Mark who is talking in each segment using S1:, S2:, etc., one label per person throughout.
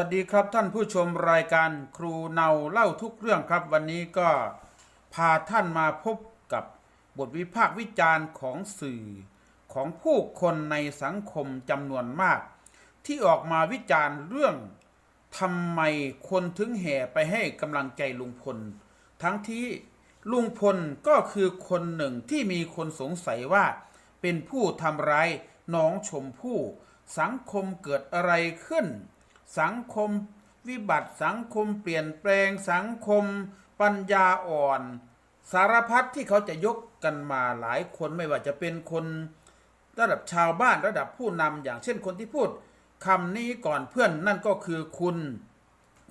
S1: วัสดีครับท่านผู้ชมรายการครูเนาเล่าทุกเรื่องครับ วันนี้ก็พาท่านมาพบกับบทวิพากษ์วิจารณ์ของสื่อของผู้คนในสังคมจำนวนมาก ที่ออกมาวิจารณ์เรื่องทำไมคนถึงแห่ไปให้กำลังใจลุงพล ทั้งที่ลุงพลก็คือคนหนึ่งที่มีคนสงสัยว่า เป็นผู้ทำร้ายน้องชมพู่สังคมเกิดอะไรขึ้น สังคม วิบัติสังคมเปลี่ยนแปลงสังคม ปัญญาอ่อน สารพัดที่เขาจะยกกันมาหลายคนไม่ว่าจะเป็นคนระดับชาวบ้านระดับผู้นำอย่างเช่นคนที่พูดคำนี้ก่อนเพื่อนนั่นก็คือคุณ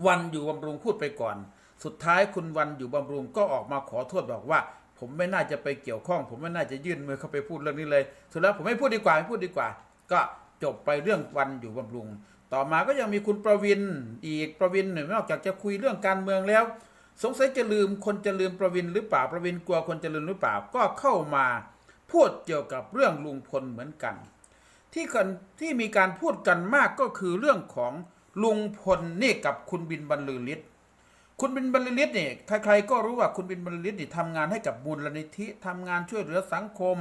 S1: วันอยู่บำรุงพูดไปก่อน สุดท้ายคุณวันอยู่บำรุงก็ออกมาขอโทษบอกว่า ผมไม่น่าจะไปเกี่ยวข้อง ผมไม่น่าจะยื่นมือเข้าไปพูดเรื่องนี้เลยสุดแล้วผมไม่พูดดีกว่าไม่พูดดีกว่า ก็จบไปเรื่องวันอยู่บำรุง ต่อมาก็ยังมีคุณประวินอีกประวินเนี่ยนอกจากจะคุยเรื่องการเมืองแล้ว สงสัยจะลืมคนจะลืมประวินหรือเปล่าประวินกลัวคนจะลืมหรือเปล่าก็เข้ามาพูดเกี่ยวกับเรื่องลุงพลเหมือนกัน ที่คนที่มีการพูดกันมากก็คือเรื่องของลุงพลนี่กับคุณบินบรรลือฤทธิ์คุณบินบรรลือฤทธิ์เนี่ยใครๆก็รู้ว่าคุณบินบรรลือฤทธิ์นี่ทำงานให้กับมูลนิธิทำงานช่วยเหลือสังคม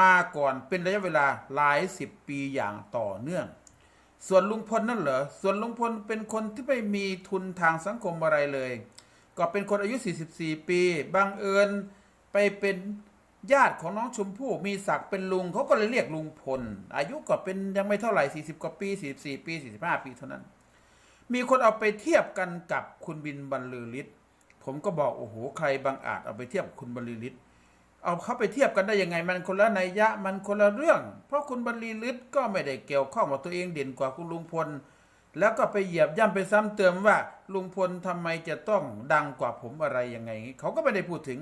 S1: มาก่อนเป็นระยะเวลาหลายสิบปีอย่างต่อเนื่อง ส่วนลุงพลนั่นเหรอ ส่วนลุงพลเป็นคนที่ไม่มีทุนทางสังคมอะไรเลย ก็เป็นคนอายุ 44 ปีบังเอิญไปเป็นญาติของน้องชมพู่มีศักดิ์เป็นลุงเขาก็เลยเรียกลุงพล อายุก็เป็นยังไม่เท่าไหร่ 40 กว่าปี 44 ปี 45 ปีเท่านั้น มีคนเอาไปเทียบกันกับคุณบินบรรลือฤทธิ์ผมก็บอกโอ้โหใครบางอาจเอาไปเทียบกับคุณบรรลือฤทธิ์ เอาเข้าไปเทียบกันได้ยังไง มันคนละนัยยะมันคนละเรื่อง เพราะคุณบรรลือฤทธิ์ก็ไม่ได้เกี่ยวข้องกับตัวเองเด่นกว่าคุณลุงพล แล้วก็ไปเหยียบย่ำไปซ้ำเติมว่า ลุงพลทำไมจะต้องดังกว่าผมอะไรยังไง เขาก็ไม่ได้พูดถึง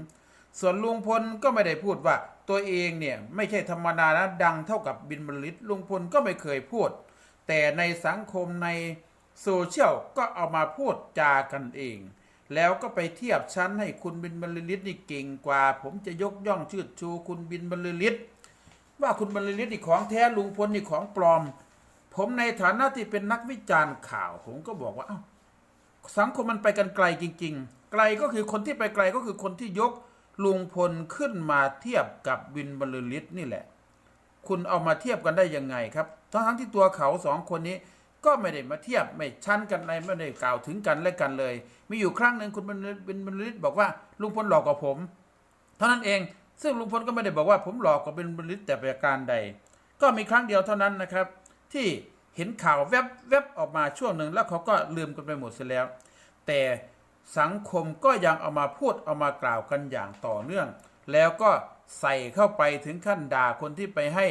S1: ส่วนลุงพลก็ไม่ได้พูดว่า ตัวเองเนี่ยไม่ใช่ธรรมดานะดังเท่ากับบินบรรลือฤทธิ์ลุงพลก็ไม่เคยพูด แต่ในสังคมในโซเชียลก็เอามาพูดจากันเอง แล้วก็ไปเทียบชั้นให้คุณบินบรรลือฤทธิ์นี่เก่งกว่า ผมจะยกย่องชื่อชูคุณบินบรรลือฤทธิ์ว่าคุณบรรลือฤทธิ์นี่ของแท้ลุงพลนี่ของปลอม ผมในฐานะที่เป็นนักวิจารณ์ข่าว ผมก็บอกว่าเอ้าสังคมมันไปกันไกลจริง ๆ ไกลก็คือคนที่ไปไกลก็คือคนที่ยกลุงพลขึ้นมาเทียบกับวินบรรลือฤทธิ์นี่แหละ คุณเอามาเทียบกันได้ยังไงครับทั้งที่ตัวเขาสองคนนี้ ก็ไม่ได้มาเทียบไม่ชั้นกันอะไม่ได้กล่าวถึงกันและกันเลย มีอยู่ครั้งหนึ่งคุณบรรลือบินบรรลือฤทธิ์บอกว่าลุงพลหลอกกว่าผม เท่านั้นเอง ซึ่งลุงพลก็ไม่ได้บอกว่าผมหลอกกับเป็นบรรลือฤทธิ์แต่ประการใด ก็มีครั้งเดียวเท่านั้นนะครับ ที่เห็นข่าวแวบแวบออกมาช่วงหนึ่งแล้วเขาก็ลืมกันไปหมดเสียแล้ว แต่สังคมก็ยังเอามาพูดเอามากล่าวกันอย่างต่อเนื่อง แล้วก็ใส่เข้าไปถึงขั้นด่าคนที่ไปให้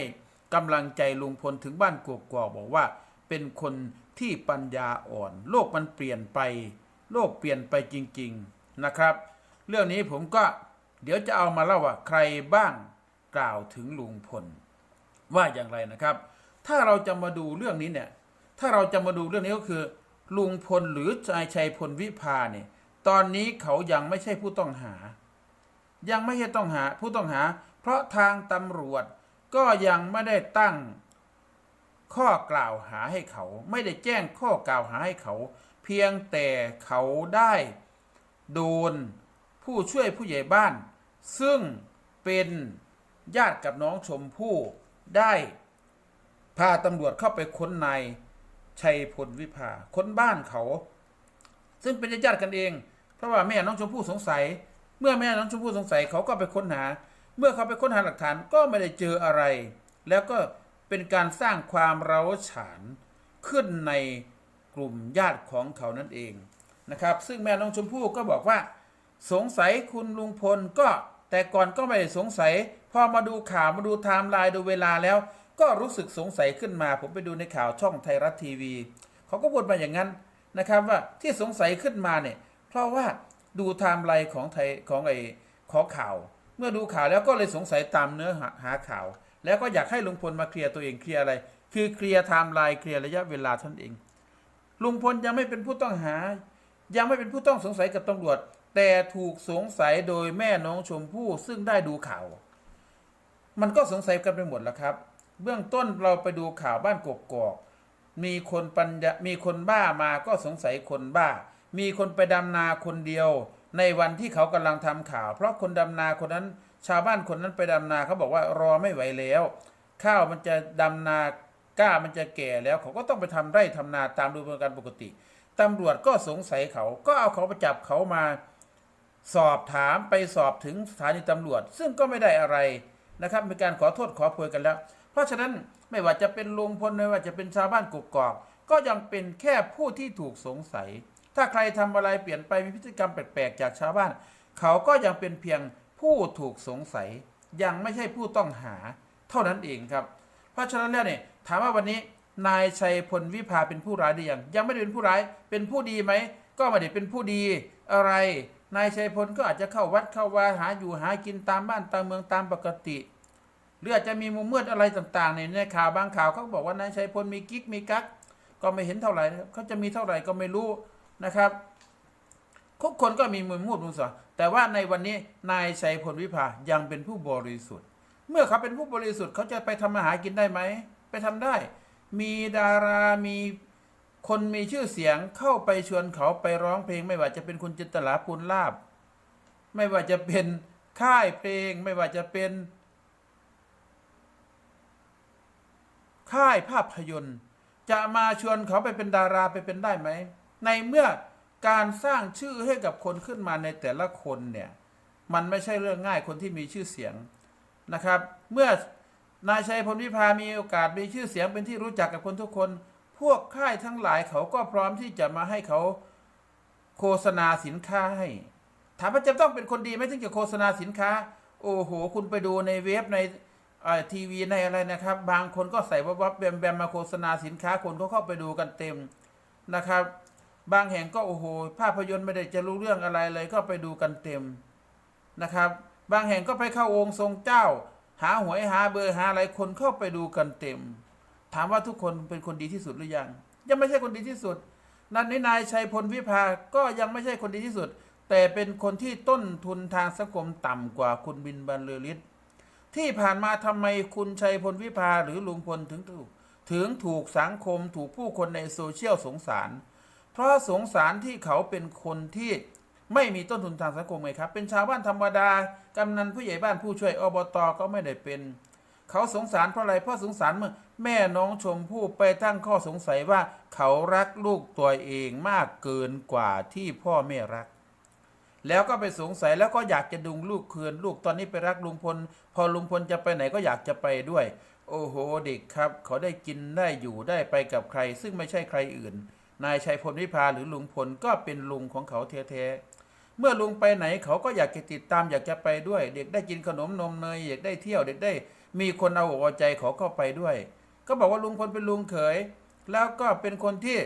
S1: กำลังใจลุงพลถึงบ้านกกอกบอกว่า เป็นคนที่ปัญญาอ่อน โลกมันเปลี่ยนไป โลกเปลี่ยนไปจริง ๆนะครับ เรื่องนี้ผมก็เดี๋ยวจะเอามาเล่าว่าใครบ้างกล่าวถึงลุงพล ว่าอย่างไรนะครับ ถ้าเราจะมาดูเรื่องนี้เนี่ย ถ้าเราจะมาดูเรื่องนี้ก็คือ ลุงพลหรือนายชัยพลวิภาเนี่ย ตอนนี้เขายังไม่ใช่ผู้ต้องหา ยังไม่ใช่ต้องหาผู้ต้องหา เพราะทางตำรวจก็ยังไม่ได้ตั้ง ข้อกล่าวหาให้เขา ไม่ได้แจ้งข้อกล่าวหาให้เขา เพียงแต่เขาได้โดนผู้ช่วยผู้ใหญ่บ้าน ซึ่งเป็นญาติกับน้องชมพู่ได้พาตำรวจเข้าไปค้นนายชัยพลวิภาค้นบ้านเขา ซึ่งเป็นญาติกันเอง เพราะว่าแม่น้องชมพู่สงสัย เมื่อแม่น้องชมพู่สงสัยเขาก็ไปค้นหา เมื่อเขาไปค้นหาหลักฐานก็ไม่ได้เจออะไร แล้วก็ เป็นการสร้างความเร้าฉานขึ้นในกลุ่มญาติของเขานั่นเองนะครับ ซึ่งแม่น้องชมพู่ก็บอกว่า สงสัยคุณลุงพลก็แต่ก่อนก็ไม่ได้สงสัย พอมาดูข่าวมาดูไทม์ไลน์ดูเวลาแล้ว ก็รู้สึกสงสัยขึ้นมา ผมไปดูในข่าวช่องไทยรัฐทีวี เขาก็พูดมาอย่างนั้นนะครับว่าที่สงสัยขึ้นมาเนี่ย เพราะว่าดูไทม์ไลน์ของไทยของไอ้ขอข่าว เมื่อดูข่าวแล้วก็เลยสงสัยตามเนื้อหาหาข่าว แล้วก็อยากให้ลุงพลมาเคลียร์ตัวเองเคลียร์อะไร คือเคลียร์ไทม์ไลน์เคลียร์ระยะเวลาท่านเอง ลุงพลยังไม่เป็นผู้ต้องหา ยังไม่เป็นผู้ต้องสงสัยกับตำรวจ แต่ถูกสงสัยโดยแม่น้องชมพู่ซึ่งได้ดูข่าว มันก็สงสัยกันไปหมดแล้วครับ เบื้องต้นเราไปดูข่าวบ้านกกอกมีคนปัญญามีคนบ้ามาก็สงสัยคนบ้า มีคนไปดำนาคนเดียว ในวันที่เขากำลังทำข่าว เพราะคนดำนาคนนั้น ชาวบ้านคนนั้นไปดำนาเขาบอกว่ารอไม่ไหวแล้ว ข้าวมันจะดำนาก้ามันจะแก่แล้วเขาก็ต้องไปทำไร่ทำนาตามดูเป็นการปกติตำรวจก็สงสัยเขาก็เอาเขาไปจับเขามาสอบถามไปสอบถึงสถานีตำรวจ ซึ่งก็ไม่ได้อะไรนะครับมีการขอโทษขอโพยกันแล้ว เพราะฉะนั้นไม่ว่าจะเป็นลุงพลไม่ว่าจะเป็นชาวบ้านกกอกก็ยังเป็นแค่ผู้ที่ถูกสงสัย ถ้าใครทำอะไรเปลี่ยนไปมีพฤติกรรมแปลกๆจากชาวบ้าน เขาก็ยังเป็นเพียง ผู้ถูกสงสัยยังไม่ใช่ผู้ต้องหาเท่านั้นเองครับ เพราะฉะนั้นแล้วเนี่ยถามว่าวันนี้นายชัยพลวิภาเป็นผู้ร้ายหรือยังยังไม่ได้เป็นผู้ร้ายเป็นผู้ดีไหมก็ไม่ได้เป็นผู้ดีอะไรนายชัยพลก็อาจจะเข้าวัดเข้าวาหาอยู่หากินตามบ้านตามเมืองตามปกติหรืออาจจะมีมุมมืดอะไรต่างๆ ในในข่าวบางข่าวเขาบอกว่านายชัยพลมีกิ๊กมีกั๊กก็ไม่เห็นเท่าไหร่เขาจะมีเท่าไหร่ก็ไม่รู้นะครับ ทุกคนก็มีมุมมืดมุมสว่าแต่ว่าในวันนี้นายชัยพลวิภายังเป็นผู้บริสุทธิ์ เมื่อเขาเป็นผู้บริสุทธิ์เขาจะไปทำมาหากินได้ไหม ไปทำได้ มีดารามีคนมีชื่อเสียงเข้าไปชวนเขาไปร้องเพลง ไม่ว่าจะเป็นคุณจินตลาภูลลาบ ไม่ว่าจะเป็นค่ายเพลง ไม่ว่าจะเป็น ค่ายภาพยนตร์ จะมาชวนเขาไปเป็นดาราไปเป็นได้ไหม ในเมื่อ การสร้างชื่อให้กับคนขึ้นมาในแต่ละคนเนี่ยมันไม่ใช่เรื่องง่ายคนที่มีชื่อเสียงนะครับ เมื่อนายชัยพลวิภามีโอกาสมีชื่อเสียงเป็นที่รู้จักกับคนทุกคน พวกค่ายทั้งหลายเขาก็พร้อมที่จะมาให้เขาโฆษณาสินค้าให้ถามว่าจะต้องเป็นคนดีไหมถึงจะโฆษณาสินค้า โอ้โห คุณไปดูในเว็บในทีวีในอะไรนะครับ บางคนก็ใส่วับวับแบมแบมมาโฆษณาสินค้าคนก็เข้าไปดูกันเต็มนะครับ บางแห่งก็โอ้โหภาพยนตร์ไม่ได้จะรู้เรื่องอะไรเลยก็ไปดูกันเต็มนะครับ บางแห่งก็ไปเข้าองค์ทรงเจ้า หาหวยหาเบอร์หาอะไรคนเข้าไปดูกันเต็ม ถามว่าทุกคนเป็นคนดีที่สุดหรือยัง ยังไม่ใช่คนดีที่สุด นั่นนี่นายชัยพลวิภาก็ยังไม่ใช่คนดีที่สุด แต่เป็นคนที่ต้นทุนทางสังคมต่ำกว่าคุณบินบรรลือฤทธิ์ที่ผ่านมาทำไมคุณชัยพลวิภาหรือลุงพลถึงถูกถึงถูกสังคมถูกผู้คนในโซเชียลสงสาร เพราะสงสารที่เขาเป็นคนที่ไม่มีต้นทุนทางสังคมไงครับ เป็นชาวบ้านธรรมดากำนันผู้ใหญ่บ้านผู้ช่วยอบตก็ไม่ได้เป็น เขาสงสารเพราะอะไรเพราะสงสารเมื่อแม่น้องชมพู่ไปตั้งข้อสงสัยว่าเขารักลูกตัวเองมากเกินกว่าที่พ่อแม่รัก แล้วก็ไปสงสัยแล้วก็อยากจะดึงลูกคืน ลูกตอนนี้ไปรักลุงพล พอลุงพลจะไปไหนก็อยากจะไปด้วย โอ้โหเด็กครับ เขาได้กินได้อยู่ได้ไปกับใคร ซึ่งไม่ใช่ใครอื่น นายชัยพลวิภาหรือลุงพลก็เป็นลุงของเขาแท้ๆเมื่อลุงไปไหนเขาก็อยากจะติดตามอยากจะไปด้วย เด็กได้กินขนมนมเนยอยากได้เที่ยวเด็กได้ มีคนเอาอกเอาใจเขาก็ไปด้วย ก็บอกว่าลุงพลเป็นลุงเขย แล้วก็เป็นคนที่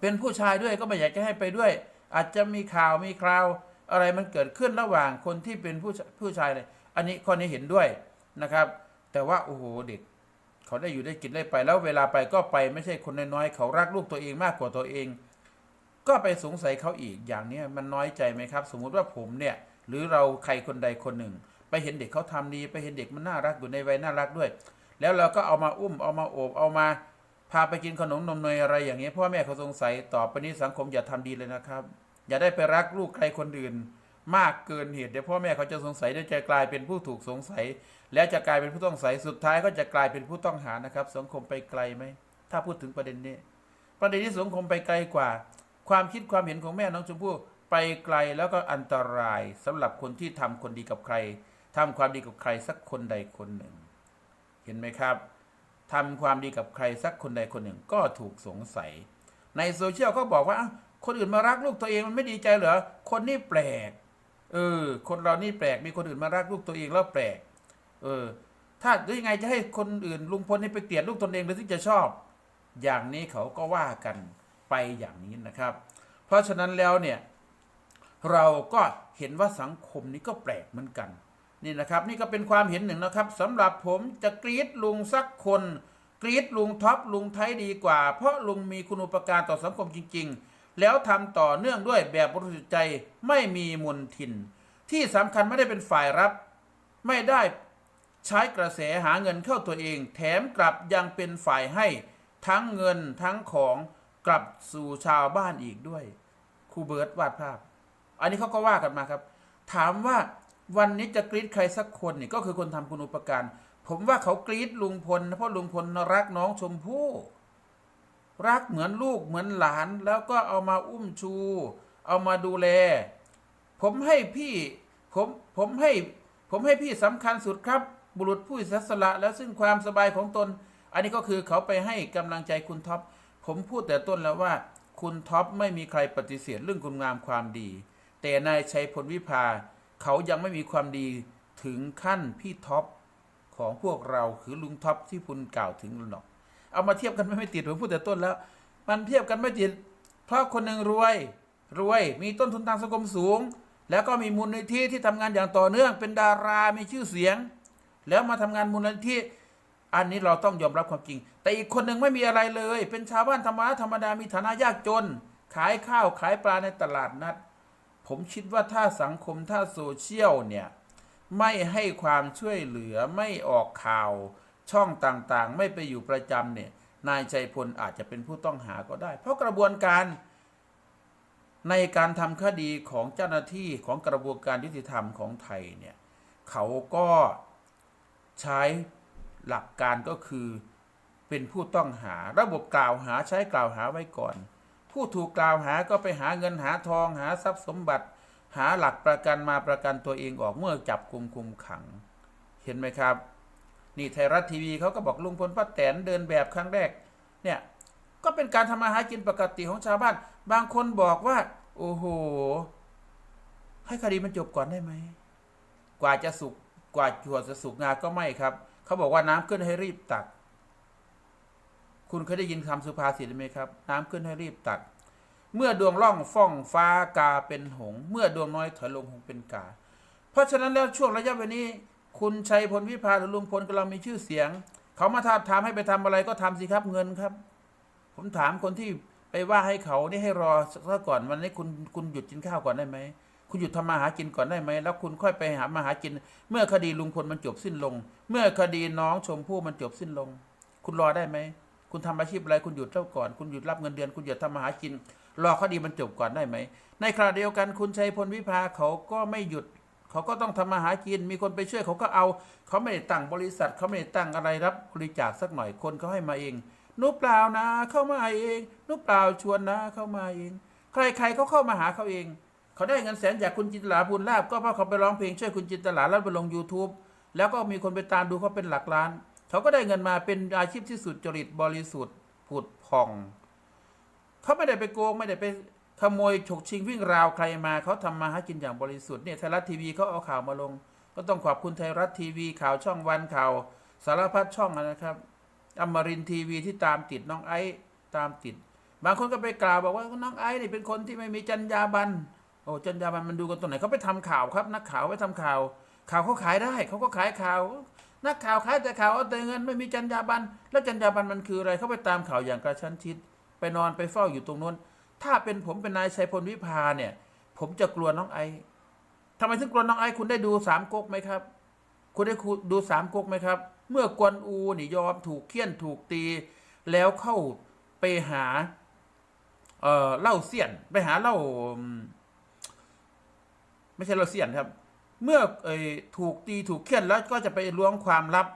S1: เป็นผู้ชายด้วยก็ไม่อยากจะให้ไปด้วย อาจจะมีข่าวมีคราวอะไรมันเกิดขึ้นระหว่างคนที่เป็นผู้ชผู้ชายเลยอันนี้ข้อนี้เห็นด้วยนะครับ แต่ว่าโอ้โหเด็ก เขาได้อยู่ได้กินได้ไปแล้วเวลาไปก็ไปไม่ใช่คนน้อยๆเขารักลูกตัวเองมากกว่าตัวเอง ก็ไปสงสัยเขาอีกอย่างนี้มันน้อยใจไหมครับ สมมุติว่าผมเนี่ย หรือเราใครคนใดคนหนึ่ง ไปเห็นเด็กเขาทำดีไปเห็นเด็กมันน่ารักอยู่ในวัยน่ารักด้วย แล้วเราก็เอามาอุ้มเอามาโอบเอามา พาไปกินขนมนมเนยอะไรอย่างเงี้พ่อแม่เขาสงสัยต่อไปนี้สังคมอย่าทำดีเลยนะครับ อย่าได้ไปรักลูกใครคนอื่น มากเกินเหตุเดี๋ยวพ่อแม่เขาจะสงสัยเดี๋ยวจะกลายเป็นผู้ถูกสงสัย แล้วจะกลายเป็นผู้ต้องสงสัยสุดท้ายก็จะกลายเป็นผู้ต้องหานะครับ สังคมไปไกลไหมถ้าพูดถึงประเด็นนี้ ประเด็นที่สังคมไปไกลกว่า ความคิดความเห็นของแม่น้องชมพู่ไปไกลแล้วก็อันตรายสำหรับคนที่ทำคนดีกับใครทำความดีกับใครสักคนใดคนหนึ่ง เห็นไหมครับทำความดีกับใครสักคนใดคนหนึ่งก็ถูกสงสัย ในโซเชียลก็บอกว่าคนอื่นมารักลูกตัวเองมันไม่ดีใจเหรอคนนี่แปลก เออ คนเรานี่แปลกมีคนอื่นมารักลูกตัวเองแล้วแปลก เออ ถ้าหรือยังไงจะให้คนอื่นลุงพลนี่ไปเกลียดลูกตนเองหรือที่จะชอบ อย่างนี้เขาก็ว่ากันไปอย่างนี้นะครับ เพราะฉะนั้นแล้วเนี่ยเราก็เห็นว่าสังคมนี้ก็แปลกเหมือนกันนี่นะครับ นี่ก็เป็นความเห็นหนึ่งนะครับสำหรับผมจะกรีดลุงสักคน กรีดลุงท็อปลุงไทยดีกว่า เพราะลุงมีคุณอุปการต่อสังคมจริง ๆ แล้วทำต่อเนื่องด้วยแบบบริสุทธิ์ใจไม่มีมนทิน ที่สำคัญไม่ได้เป็นฝ่ายรับ ไม่ได้ใช้กระแสหาเงินเข้าตัวเอง แถมกลับยังเป็นฝ่ายให้ทั้งเงินทั้งของกลับสู่ชาวบ้านอีกด้วยครูเบิร์ตวาดภาพ อันนี้เขาก็ว่ากันมาครับ ถามว่าวันนี้จะกรีดใครสักคนนี่ก็คือคนทำคุณอุปการ ผมว่าเขากรีดลุงพลเพราะลุงพลรักน้องชมพู่ รักเหมือนลูกเหมือนหลาน แล้วก็เอามาอุ้มชู เอามาดูแล ผมให้พี่ผมผมให้ผมให้พี่สำคัญสุดครับ บุรุษผู้เสียสละแล้วซึ่งความสบายของตน อันนี้ก็คือเขาไปให้กำลังใจคุณท็อปผมพูดแต่ต้นแล้วว่า คุณท็อปไม่มีใครปฏิเสธเรื่องคุณงามความดี แต่นายชัยพลวิภาเขายังไม่มีความดีถึงขั้นพี่ท็อปของพวกเราคือลุงท็อปที่คุณกล่าวถึงหรอก เอามาเทียบกันไม่ติดผมพูดแต่ต้นแล้ว มันเทียบกันไม่ติด เพราะคนหนึ่งรวย รวยมีต้นทุนทางสังคมสูง แล้วก็มีมูลนิธิที่ทำงานอย่างต่อเนื่อง เป็นดารามีชื่อเสียง แล้วมาทำงานมูลนิธิอันนี้เราต้องยอมรับความจริง แต่อีกคนหนึ่งไม่มีอะไรเลย เป็นชาวบ้านธรรมดาธรรมดามีฐานะยากจน ขายข้าวขายปลาในตลาดนัด ผมคิดว่าถ้าสังคมถ้าโซเชียลเนี่ยไม่ให้ความช่วยเหลือไม่ออกข่าว ช่องต่างๆ ไม่ไปอยู่ประจำเนี่ยนายชัยพลอาจจะเป็นผู้ต้องหาก็ได้ เพราะกระบวนการในการทำคดีของเจ้าหน้าที่ของกระบวนการยุติธรรมของไทยเนี่ยเขาก็ใช้หลักการก็คือเป็นผู้ต้องหาระบบกล่าวหาใช้กล่าวหาไว้ก่อน ผู้ถูกกล่าวหาก็ไปหาเงินหาทองหาทรัพย์สมบัติ หาหลักประกันมาประกันตัวเองออกเมื่อจับกลุมคุมขัง เห็นไหมครับ นี่ไทยรัฐทีวีเขาก็บอกลุงพลป้าแตนเดินแบบครั้งแรกเนี่ยก็เป็นการทำมาหากินปกติของชาวบ้าน บางคนบอกว่า โอ้โห ให้คดีมันจบก่อนได้ไหม กว่าจะสุกกว่าจั่วจะสุกงาก็ไม่ครับ เขาบอกว่าน้ำขึ้นให้รีบตัก คุณเคยได้ยินคำสุภาษิตไหมครับ น้ำขึ้นให้รีบตัก เมื่อดวงล่องฟ้องฟ้ากาเป็นหง เมื่อดวงน้อยถอยลงหงเป็นกา เพราะฉะนั้นแล้วช่วงระยะเวลานี้ คุณชัยพลวิพาหรือลุงพลกำลังมีชื่อเสียง เขามาท้าบทามให้ไปทำอะไรก็ทำสิครับเงินครับ ผมถามคนที่ไปว่าให้เขานี่ให้รอซะก่อนวันนี้คุณคุณหยุดกินข้าวก่อนได้ไหมคุณหยุดทำมาหากินก่อนได้ไหมแล้วคุณค่อยไปหามาหากิน เมื่อคดีลุงพลมันจบสิ้นลง เมื่อคดีน้องชมพู่มันจบสิ้นลง คุณรอได้ไหมคุณทำอาชีพอะไรคุณหยุดเท่าก่อน คุณหยุดรับเงินเดือน คุณหยุดทำมาหากิน รอคดีมันจบก่อนได้ไหมในขณะเดียวกันคุณชัยพลวิภาเขาก็ไม่หยุด เขาก็ต้องทำมาหากิน มีคนไปช่วยเขาก็เอา เขาไม่ได้ตั้งบริษัท เขาไม่ได้ตั้งอะไรรับบริจาคสักหน่อย คนเขาให้มาเองนุเปล่านะ เข้ามาเองนุเปล่าชวนนะ เข้ามาเอง ใครๆเขาเข้ามาหาเขาเอง เขาได้เงินแสนจากคุณจินตลาพูนลาบก็เพราะเขาไปร้องเพลงช่วยคุณจินตลาแล้วไปลง YouTube แล้วก็มีคนไปตามดูเขาเป็นหลักล้าน เขาก็ได้เงินมาเป็นอาชีพที่สุดจริตบริสุทธิ์ผุดผ่อง เขาไม่ได้ไปโกงไม่ได้ไป ขโมยฉกชิงวิ่งราวใครมาเขาทำมาหากินอย่างบริสุทธิ์เนี่ยไทยรัฐทีวีเขาเอาข่าวมาลง ก็ต้องขอบคุณไทยรัฐทีวีข่าวช่องวันข่าว สารพัดช่องนะครับอมรินทีวีที่ตามติดน้องไอ้ตามติด บางคนก็ไปกล่าวบอกว่าน้องไอ้นี่เป็นคนที่ไม่มีจรรยาบรรณโอ้จรรยาบรรณมันดูกันตรงไหนเขาไปทำข่าวครับ นักข่าวไปทำข่าว ข่าวเขาขายได้เขาก็ขายข่าว นักข่าวขายแต่ข่าวเอาแต่เงินไม่มีจรรยาบรรณแล้วจรรยาบรรณมันคืออะไรเขาไปตามข่าวอย่างกระชั้นชิด ไปนอนไปเฝ้าอยู่ตรงนู้น ถ้าเป็นผมเป็นนายชัยพลวิพาเนี่ย ผมจะกลัวน้องไอทำไมถึงกลัวน้องไอคุณได้ดูสามก๊กไหมครับ คุณได้ดูสามก๊กไหมครับ เมื่อกวนอูนี่ยอมถูกเคี่ยนถูกตี แล้วเข้าไปหา เอ่อเล้าเสี้ยน ไปหาเล้าไม่ใช่เล้าเสี้ยนครับ เมื่อเอยถูกตีถูกเคี่ยนแล้วก็จะไปล้วงความลับ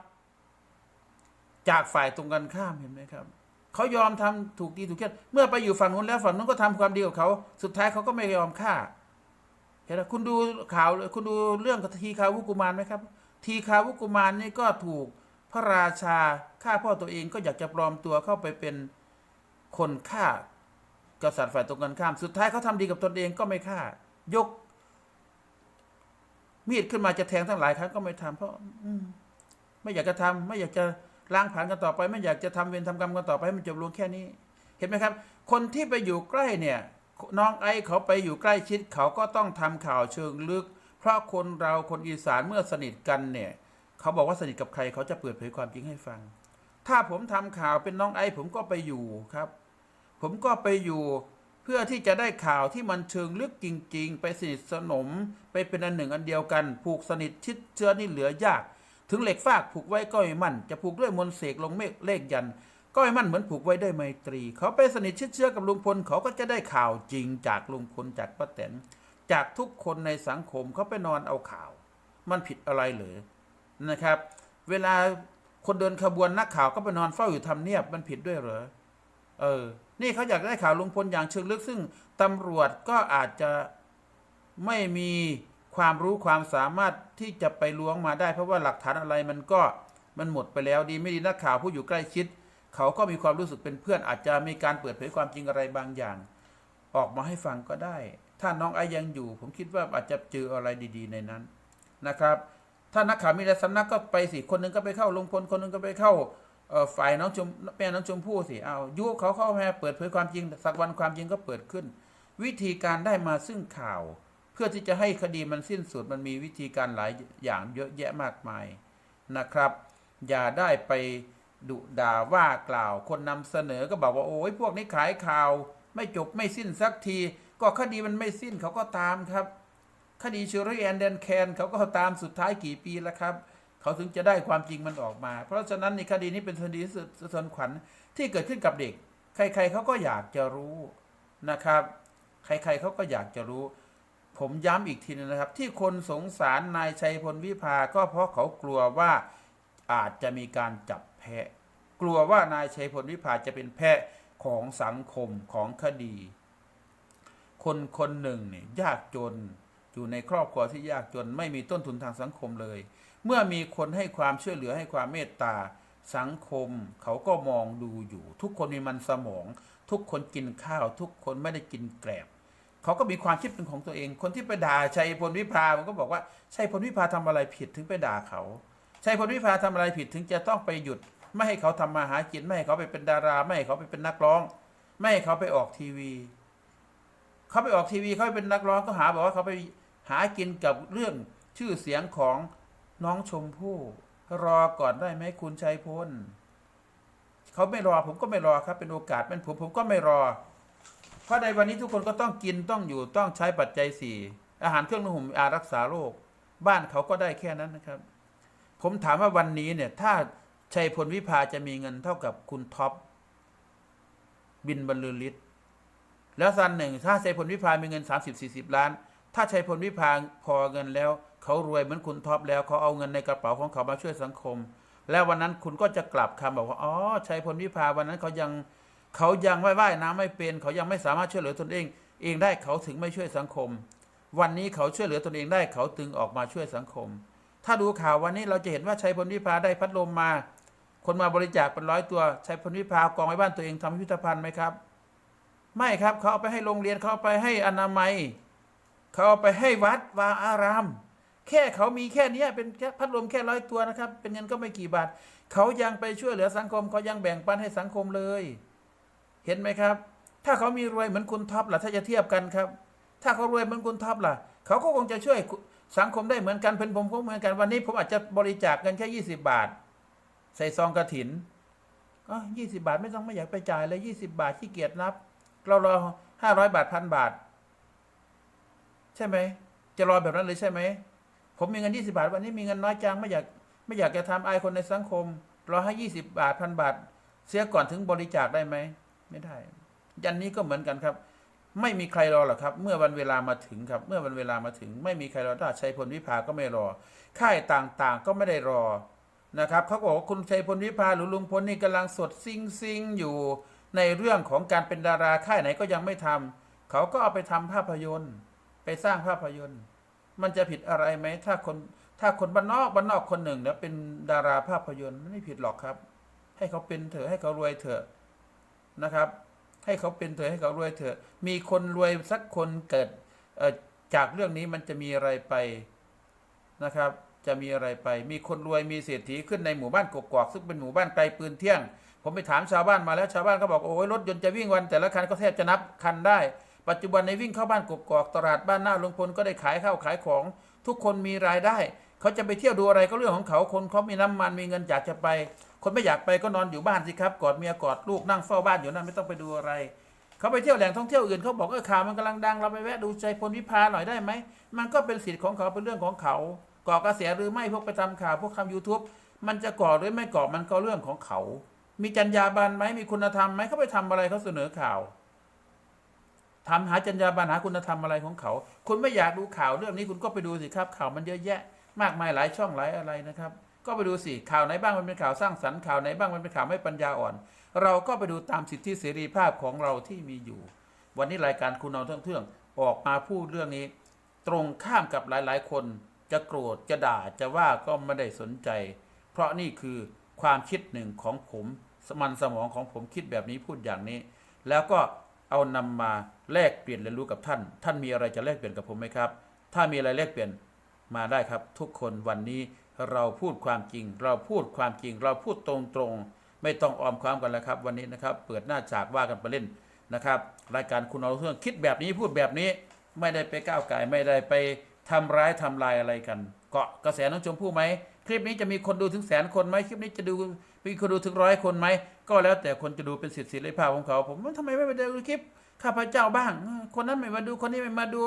S1: จากฝ่ายตรงกันข้ามเห็นไหมครับ เขายอมทำถูกตีถูกเคียนเมื่อไปอยู่ฝั่งนู้นแล้วฝั่งนู้นก็ทำความดีกับเขา สุดท้ายเขาก็ไม่ยอมฆ่า เห็นไหมคุณดูข่าวคุณดูเรื่องทีคาวุกุมารไหมครับ ทีคาวุกุมารนี่ก็ถูกพระราชาฆ่าพ่อตัวเองก็อยากจะปลอมตัวเข้าไปเป็นคนฆ่ากษัตริย์ฝ่ายตรงกันข้าม สุดท้ายเขาทำดีกับตนเองก็ไม่ฆ่ายก มีดขึ้นมาจะแทงทั้งหลายครั้งก็ไม่ทำเพราะ อืไม่อยากจะทำไม่อยากจะ ล้างผลาญกันต่อไปไม่อยากจะทำเวรทำกรรมกันต่อไปให้มันจบลงแค่นี้ เห็นไหมครับ คนที่ไปอยู่ใกล้เนี่ยน้องไอ้เขาไปอยู่ใกล้ชิดเขาก็ต้องทำข่าวเชิงลึก เพราะคนเราคนอีสานเมื่อสนิทกันเนี่ยเขาบอกว่าสนิทกับใครเขาจะเปิดเผยความจริงให้ฟัง ถ้าผมทำข่าวเป็นน้องไอ้ผมก็ไปอยู่ครับ ผมก็ไปอยู่เพื่อที่จะได้ข่าวที่มันเชิงลึกจริง ๆ ไปสนิทสนม ไปเป็นอันหนึ่งอันเดียวกัน ผูกสนิทชิดเชื้อนี่เหลือยาก ถึงเหล็กฟากผูกไว้ก็ไม่มั่น จะผูกด้วยมนเสกลงเมฆเลขยัน ก็ให้มั่นเหมือนผูกไว้ด้วยไมตรี เขาไปสนิทชิดเชื้อกับลุงพลเขาก็จะได้ข่าวจริงจากลุงพลจากป้าแตนจากทุกคนในสังคมเขาไปนอนเอาข่าว มันผิดอะไรเหรือนะครับ เวลาคนเดินขบวนนักข่าวก็ไปนอนเฝ้าอยู่ทำเนียบมันผิดด้วยเหรอเออ นี่เขาอยากได้ข่าวลุงพลอย่างเชิงลึกซึ่งตำรวจก็อาจจะไม่มี ความรู้ความสามารถที่จะไปล้วงมาได้ เพราะว่าหลักฐานอะไรมันก็มันหมดไปแล้วดีไม่ดีนักข่าวผู้อยู่ใกล้ชิด เขาก็มีความรู้สึกเป็นเพื่อนอาจจะมีการเปิดเผยความจริงอะไรบางอย่าง ออกมาให้ฟังก็ได้ ถ้าน้องไอยังอยู่ ผมคิดว่าอาจจะเจออะไรดีๆ ในนั้นนะครับ ถ้านักข่าวมีหลายสำนักก็ไปสิคนหนึงก็ไปเข้าลงพลคนหนึงก็ไปเข้าฝ่ายน้องชมแม่น้องชมพู่สิเอายุเขาเข้าแมาเปิดเผยความจริงสักวันความจริงก็เปิดขึ้น วิธีการได้มาซึ่งข่าว พื่อที่จะให้คดีมันสิ้นสุดมันมีวิธีการหลายอย่างเยอะแยะมากมายนะครับ อย่าได้ไปดุด่าว่ากล่าว คนนำเสนอก็บอกว่าโอ้ยพวกนี้ขายข่าว ไม่จบไม่สิ้นสักที ก็คดีมันไม่สิ้นเขาก็ตามครับ คดีเชอรี่แอนเดนแคนเขาก็ตามสุดท้ายกี่ปีแล้วครับ เขาถึงจะได้ความจริงมันออกมา เพราะฉะนั้นในคดีนี้เป็นคดีสะสะเทือนขวัญที่เกิดขึ้นกับเด็ก ใครๆเขาก็อยากจะรู้นะครับ ใครๆเขาก็อยากจะรู้ ผมย้ำอีกทีนึงนะครับ ที่คนสงสารนายชัยพลวิภาก็เพราะเขากลัวว่าอาจจะมีการจับแพะ กลัวว่านายชัยพลวิภาจะเป็นแพะของสังคมของคดี คนคนหนึ่งเนี่ยยากจนอยู่ในครอบครัวที่ยากจนไม่มีต้นทุนทางสังคมเลย เมื่อมีคนให้ความช่วยเหลือให้ความเมตตาสังคมเขาก็มองดูอยู่ ทุกคนมีมันสมอง ทุกคนกินข้าว ทุกคนไม่ได้กินแกลบ เขาก็มีความคิดเป็นของตัวเอง คนที่ไปด่าชัยพลวิภามันก็บอกว่าชัยพลวิภาทำอะไรผิดถึงไปด่าเขาชัยพลวิภาทำอะไรผิดถึงจะต้องไปหยุด ไม่ให้เขาทำมาหากินไม่ให้เขาไปเป็นดารา ไม่ให้เขาไปเป็นนักร้อง ไม่ให้เขาไปออกทีวี เขาไปออกทีวีเขาไปเป็นนักร้องก็หาบอกว่าเขาไปหากินกับเรื่องชื่อเสียงของน้องชมพู่รอก่อนได้ไหมคุณชัยพลเขาไม่รอผมก็ไม่รอครับเป็นโอกาสเป็นผมผมก็ไม่รอ ราะในวันนี้ทุกคนก็ต้องกินต้องอยู่ต้องใช้ปัจจัยสี่อาหารเครื่องนุ่งห่มยารักษาโรค บ้านเขาก็ได้แค่นั้นนะครับ ผมถามว่าวันนี้เนี่ย ถ้าชัยพลวิภาจะมีเงินเท่ากับคุณท็อปบินบรรลือฤทธิ์แล้วซันหนึ่งถ้าชัยพลวิภามีเงิน 30 40 ล้าน ถ้าชัยพลวิภาพอเงินแล้ว เขารวยเหมือนคุณท็อปแล้วเขาเอาเงินในกระเป๋าของเขามาช่วยสังคม แล้ววันนั้นคุณก็จะกลับคำบอกว่าอ๋อชัยพลวิภาวันนั้นเขายัง เขายังไม่ว่ายน้ำไม่เป็น เขายังไม่สามารถช่วยเหลือตนเอง เองได้เขาถึงไม่ช่วยสังคม วันนี้เขาช่วยเหลือตนเองได้เขาถึงออกมาช่วยสังคม ถ้าดูข่าววันนี้เราจะเห็นว่าชัยพลวิภาได้พัดลมมา คนมาบริจาคเป็นร้อยตัวชัยพลวิภากองไว้บ้านตัวเองทำพิพิธภัณฑ์ไหมครับ ไม่ครับเขาเอาไปให้โรงเรียนเขาเอาไปให้อนามัย เขาเอาไปให้วัดวาอารามแค่เขามีแค่นี้เป็นแค่พัดลมแค่ร้อยตัวนะครับ เป็นเงินก็ไม่กี่บาท เขายังไปช่วยเหลือสังคม เขายังแบ่งปันให้สังคมเลย เห็นไหมครับ ถ้าเขามีรวยเหมือนคุณท็อปล่ะถ้าจะเทียบกันครับ ถ้าเขารวยเหมือนคุณท็อปล่ะ เขาก็คงจะช่วยสังคมได้เหมือนกันเป็นผมก็เหมือนกันวันนี้ผมอาจจะบริจาคเงินแค่ยี่สิบาท ใส่ซองกระถินอ๋อยี่สิบาทไม่ต้องไม่อยากไปจ่ายเลยยี่สิบาทขี้เกียจนับ เรารอห้าร้อยบาทพันบาท ใช่ไหม จะรอแบบนั้นเลยใช่ไหม ผมมีเงินยี่สิบาท วันนี้มีเงินน้อยจังไม่อยากไม่อยากจะทำอายคนในสังคม รอให้ยี่สิบาทพันบาท เสียก่อนถึงบริจาคได้ไหม ไม่ได้ ยันนี้ก็เหมือนกันครับ ไม่มีใครรอหรอกครับ เมื่อวันเวลามาถึงครับ เมื่อวันเวลามาถึง ไม่มีใครรอถ้าชัยพลวิภาก็ไม่รอ ค่ายต่างๆก็ไม่ได้รอนะครับเขาบอกว่าคุณชัยพลวิภาหรือลุงพลนี่กำลังสดซิงซิงอยู่ในเรื่องของการเป็นดาราค่ายไหนก็ยังไม่ทำเขาก็เอาไปทำภาพยนตร์ ไปสร้างภาพยนตร์ มันจะผิดอะไรไหมถ้าคนถ้าคนบ้านนอกบ้านนอกคนหนึ่งเนี่ยเป็นดาราภาพยนตร์ไม่ผิดหรอกครับ ให้เขาเป็นเถอะให้เขารวยเถอะ นะครับ ให้เขาเป็นเถอะให้เขารวยเถอะ มีคนรวยสักคนเกิดจากเรื่องนี้มันจะมีอะไรไปนะครับ จะมีอะไรไป มีคนรวยมีเศรษฐีขึ้นในหมู่บ้านกกอกซึ่งเป็นหมู่บ้านไกลปืนเที่ยง ผมไปถามชาวบ้านมาแล้วชาวบ้านก็บอกโอ้ยรถยนต์จะวิ่งวันแต่ละคันก็แทบจะนับคันได้ ปัจจุบันในวิ่งเข้าบ้านกกอกตลาดบ้านหน้าลุงพลก็ได้ขายข้าวขายของ ทุกคนมีรายได้ เขาจะไปเที่ยวดูอะไรก็เรื่องของเขาคนเขามีน้ำมันมีเงินอยากจะไป คนไม่อยากไปก็นอนอยู่บ้านสิครับกอดเมียกอดลูกนั่งเฝ้าบ้านอยู่นั่นไม่ต้องไปดูอะไร เขาไปเที่ยวแหล่งท่องเที่ยวอื่นเขาบอกเออข่าวมันกำลังดังเราไปแวะดูใจพลวิภาหน่อยได้ไหมมันก็เป็นสิทธิ์ของเขาเป็นเรื่องของเขาก่อกระแสหรือไม่พวกไปทำข่าวพวกทำ YouTube มันจะก่อหรือไม่ก่อมันก็เรื่องของเขา มีจรรยาบรรณไหมมีคุณธรรมไหมเขาไปทำอะไรเขาเสนอข่าวทำหาจรรยาบรรณหาคุณธรรมอะไรของเขา คุณไม่อยากดูข่าวเรื่องนี้คุณก็ไปดูสิครับ ข่าวมันเยอะแยะ มากมายหลายช่องหลายอะไรนะครับ ก็ไปดูสิข่าวไหนบ้างมันเป็นข่าวสร้างสรรค์ข่าวไหนบ้างมันเป็นข่าวไม่ปัญญาอ่อน เราก็ไปดูตามสิทธิเสรีภาพของเราที่มีอยู่ วันนี้รายการคุณเอาเทื่องเทื่องออกมาพูดเรื่องนี้ ตรงข้ามกับหลายๆ คนจะโกรธจะด่าจะว่าก็ไม่ได้สนใจ เพราะนี่คือความคิดหนึ่งของผมสมันสมองของผมคิดแบบนี้พูดอย่างนี้ แล้วก็เอานำมาแลกเปลี่ยนเรียนรู้กับท่าน ท่านมีอะไรจะแลกเปลี่ยนกับผมไหมครับ ถ้ามีอะไรแลกเปลี่ยนมาได้ครับ ทุกคนวันนี้เราพูดความจริง เราพูดความจริง เราพูดตรงๆ ไม่ต้องออมความกันแล้วครับ วันนี้นะครับ เปิดหน้าฉากว่ากันไปเล่นนะครับ รายการคุณเอาเรื่องคิดแบบนี้พูดแบบนี้ไม่ได้ไปก้าวไก่ไม่ได้ไปทำร้ายทำลายอะไรกัน เกาะกระแสน้องชมพู่ไหมคลิปนี้จะมีคนดูถึงแสนคนไหมคลิปนี้จะดูมีคนดูถึงร้อยคนไหมก็แล้วแต่คนจะดูเป็นสิทธิเสรีภาพของเขา ผมว่าทำไมไม่ไปดูคลิปข้าพเจ้าบ้าง คนนั้นไม่มาดูคนนี้ไม่มาดู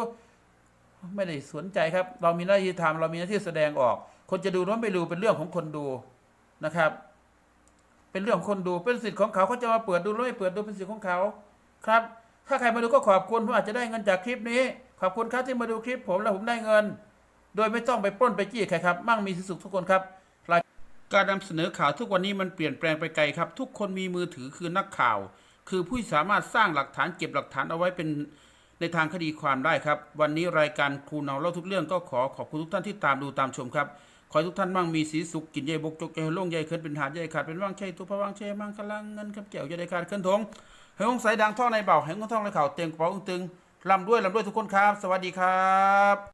S1: ไม่ได้สนใจครับ เรามีหน้าที่ทำเรามีหน้าที่แสดงออก คนจะดูหรือไม่ดูเป็นเรื่องของคนดูนะครับ เป็นเรื่องคนดูเป็นสิทธิ์ของเขาเขาจะมาเปิดดูหรือไม่เปิดดูเป็นสิทธิ์ของเขาครับ ถ้าใครมาดูก็ขอบคุณผมอาจจะได้เงินจากคลิปนี้ ขอบคุณครับที่มาดูคลิปผมแล้วผมได้เงิน โดยไม่ต้องไปปล้นไปจี้ใครครับ มั่งมีสุขทุกคนครับการนำเสนอข่าวทุกวันนี้มันเปลี่ยนแปลงไปไกลครับ ทุกคนมีมือถือคือนักข่าว คือผู้สามารถสร้างหลักฐานเก็บหลักฐานเอาไว้เป็นในทางคดีความได้ครับ วันนี้รายการครูเนาเล่าทุกเรื่องก็ขอขอบคุณทุกท่านที่ตามดูตามชมครับ ขอให้ทุกท่านมั่งมีสีสุขกินใหญ่บกจกใหญ่โล่งใหญ่เคินเป็นหาดใหญ่ขาดเป็นว่างใช่ทุกพระว่างใช่มั่งกำลังเงินครับแก้วใหญ่ขาดเคลื่อนทงให้หงสายดังท่อในเบาให้หงท่องในเข่าเตียงกระเป๋าอึ้งตึงลำด้วยลำด้วยทุกคนครับ สวัสดีครับ